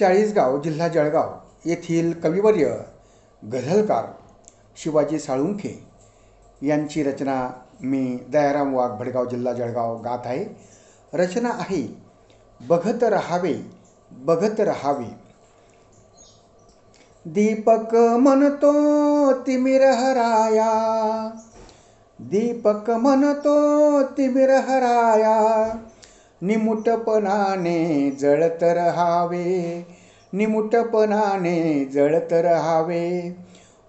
चाळीसगाव जिल्हा जळगाव येथील कविवर्य गझलकार शिवाजी साळुंखे यांची रचना मी दयाराम वाघ भडगाव जिल्हा जळगाव गात आहे. रचना आहे बघत रहावे बघत रहावे. दीपक म्हणतो तिमिरहराया दीपक म्हणतो तिमिरहराया निमुटपणाने जळत रहावे. निमुटपणाने जळत रहावे.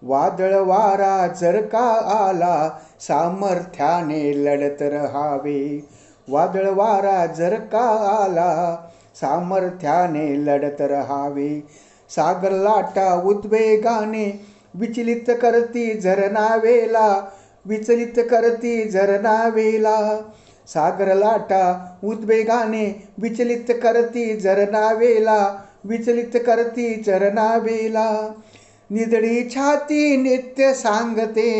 वादळ वारा जर का आला सामर्थ्याने लढत रहावे. वादळ वारा जर का आला सामर्थ्याने लढत रहावे. सागर लाटा उद्वेगाने विचलित करती झरनावेला विचलित करती झरनावेला. सागर लाटा उद्वेगाने विचलित करती झरनावेला विचलित करती चरणावेला निदडी छाती नित्य सांगते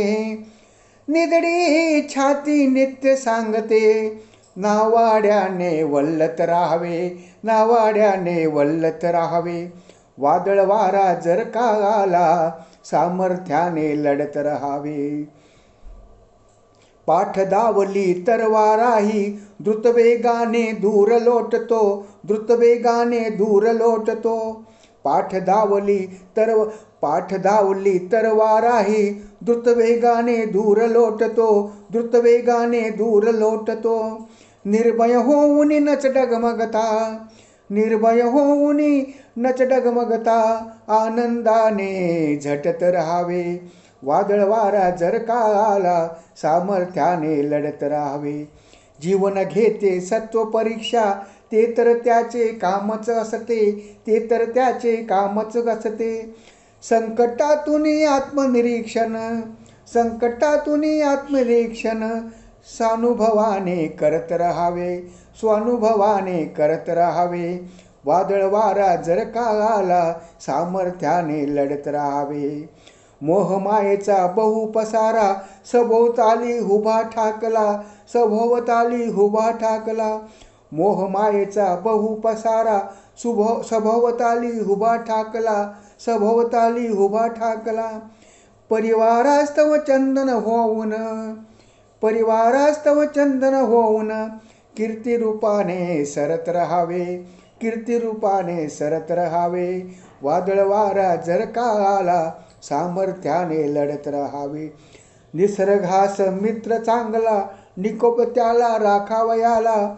निदडी छाती नित्य सांगते. नावाड्याने वल्लत राहावे नावाड्याने वल्लत राहावे. वादळ वारा जर का आला सामर्थ्याने लढत राहावे. पाठ धावली तर वाराही द्रुतवेगाने दूर लोटतो द्रुतवेगाने दूर लोटतो पाठ धावली तर पाठ धावली तर वाराही द्रुतवेगाने दूर लोटतो द्रुतवेगाने दूर लोटतो निर्भय होऊन नच डगमगता निर्भय होऊन नच डगमगता आनंदाने झटत राहावे. वादळवारा जर का आला सामर्थ्याने लढत राहावे. जीवन घेते सत्व परीक्षा ते तर त्याचे कामच असते ते तर त्याचे कामच असते. संकटातून आत्मनिरीक्षण संकटातून आत्मनिरीक्षण स्वानुभवाने करत राहावे स्वानुभवाने करत राहावे. वादळ वारा जर का आला सामर्थ्याने लढत राहावे. मोहमायेचा बहु पसारा सभोवताली हुभा ठाकला सभोवताली हुबा ठाकला. मोहमायेचा बहु पसारा सुभो सभोवताली हुबा ठाकला सभोवताली हुभा ठाकला. परिवारास्तव चंदन होऊन परिवारास्तव चंदन होऊन कीर्तिरूपाने सरत राहावे कीर्तिरूपाने सरत राहावे. वादळवारा जर का आला सामर्थ्याने लढत राहावे. निसर्गास मित्र चांगला निकोप त्याला राखावयाला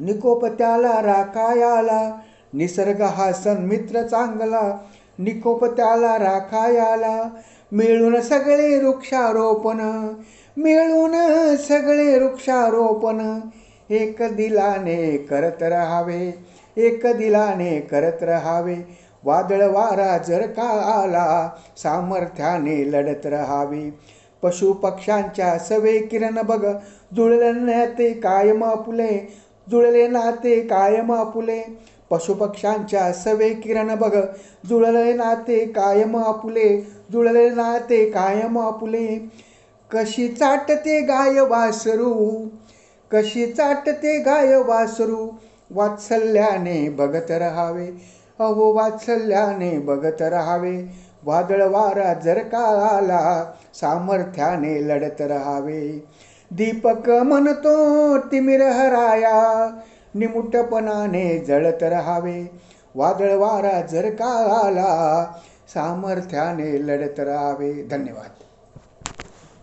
निकोप त्याला राखायाला. निसर्ग हा सन्मित्र चांगला निकोप त्याला राखायाला. मिळून सगळे वृक्षारोपण मिळून सगळे वृक्षारोपण. एक दिलाने करत राहावे एक दिलाने करत राहावे. वादळ वारा जर का आला सामर्थ्याने लढत राहावे. पशुपक्ष्यांच्या सवे किरण बघ जुळले नाते कायम आपुले जुळले नाते कायम आपुले. पशुपक्ष्यांच्या सवे किरण बघ जुळले नाते कायम आपुले जुळले नाते कायम आपुले. कशी चाटते गाय वासरू कशी चाटते गाय वासरू वात्सल्याने बघत राहावे. अहो वात्सल्याने बघत राहावे. वादळ वारा जर का आला सामर्थ्याने लढत राहावे. दीपक म्हणतो तिमिर हराया निमुटपणाने जळत राहावे. वादळ वारा जर का आला सामर्थ्याने लढत राहावे. धन्यवाद.